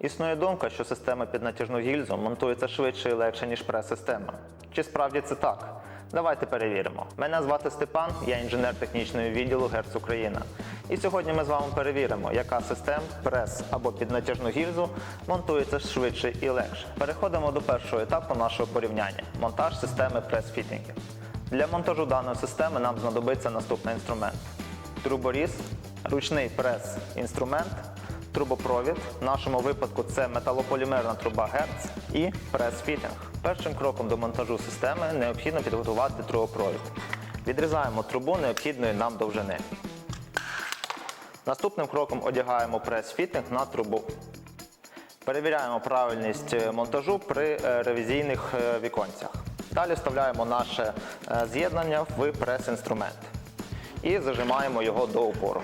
Існує думка, що система під натяжну гільзу монтується швидше і легше, ніж прес-система. Чи справді це так? Давайте перевіримо. Мене звати Степан, я інженер технічного відділу Герц Україна. І сьогодні ми з вами перевіримо, яка система прес або під натяжну гільзу монтується швидше і легше. Переходимо до першого етапу нашого порівняння монтаж системи прес-фітінгів. Для монтажу даної системи нам знадобиться наступний інструмент: труборіз, ручний прес-інструмент, трубопровід. В нашому випадку це металополімерна труба Герц і прес-фітинг. Першим кроком до монтажу системи необхідно підготувати трубопровід. Відрізаємо трубу необхідної нам довжини. Наступним кроком одягаємо прес-фітинг на трубу. Перевіряємо правильність е, монтажу при е, ревізійних е, віконцях. Далі вставляємо наше з'єднання в прес-інструмент і зажимаємо його до упору.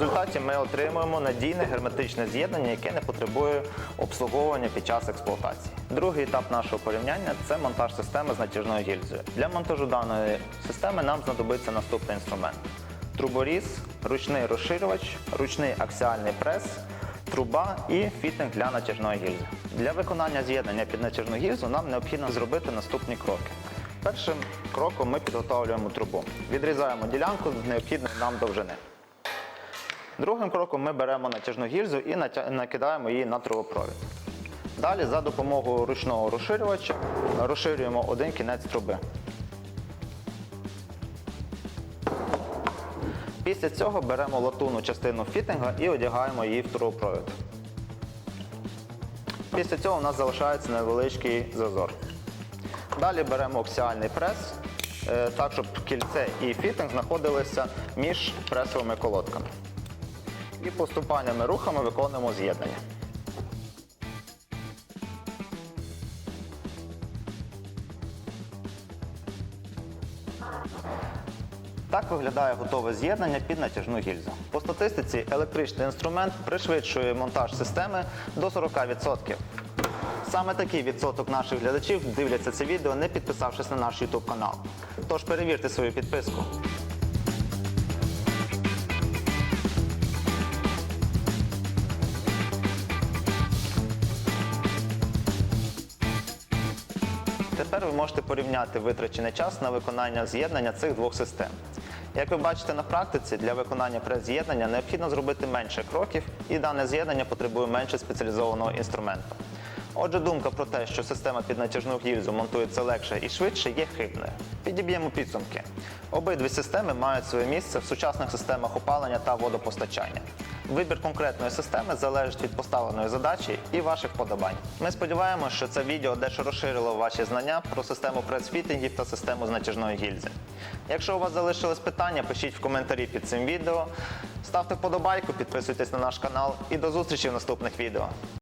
Результаті ми отримуємо надійне герметичне з'єднання, яке не потребує обслуговування під час експлуатації. Другий етап нашого порівняння це монтаж системи з натяжною гільзою. Для монтажу даної системи нам знадобиться наступний інструмент: труборіз, ручний розширювач, ручний аксіальний прес, труба і фітинг для натяжної гільзи. Для виконання з'єднання під натяжну гільзу нам необхідно зробити наступні кроки. Першим кроком ми підготовлюємо трубу. Відрізаємо ділянку з необхідної нам довжини. Другим кроком ми беремо натяжну гільзу і накидаємо її на трубопровід. Далі за допомогою ручного розширювача розширюємо один кінець труби. Після цього беремо латунну частину фітинга і одягаємо її в трубопровід. Після цього у нас залишається невеличкий зазор. Далі беремо оксіальний прес, е, так щоб кільце і фітинг знаходилися між пресовими колодками. І поступальними рухами виконуємо з'єднання. Так виглядає готове з'єднання під натяжну гільзу. По статистиці електричний інструмент пришвидшує монтаж системи до 40%. Саме такий відсоток наших глядачів дивляться це відео, не підписавшись на наш YouTube канал. Тож перевірте свою підписку. Тепер ви можете порівняти витрачений час на виконання з'єднання цих двох систем. Як ви бачите на практиці, для виконання прес-з'єднання необхідно зробити менше кроків, і дане з'єднання потребує менше спеціалізованого інструменту. Отже, думка про те, що система під натяжну гільзу монтується легше і швидше, є хибною. Підіб'ємо підсумки. Обидві системи мають своє місце в сучасних системах опалення та водопостачання. Вибір конкретної системи залежить від поставленої задачі і ваших подобань. Ми сподіваємося, що це відео дещо розширило ваші знання про систему прес-фітингів та систему з натяжної гільзи. Якщо у вас залишились питання, пишіть в коментарі під цим відео. Ставте вподобайку, підписуйтесь на наш канал і до зустрічі в наступних відео.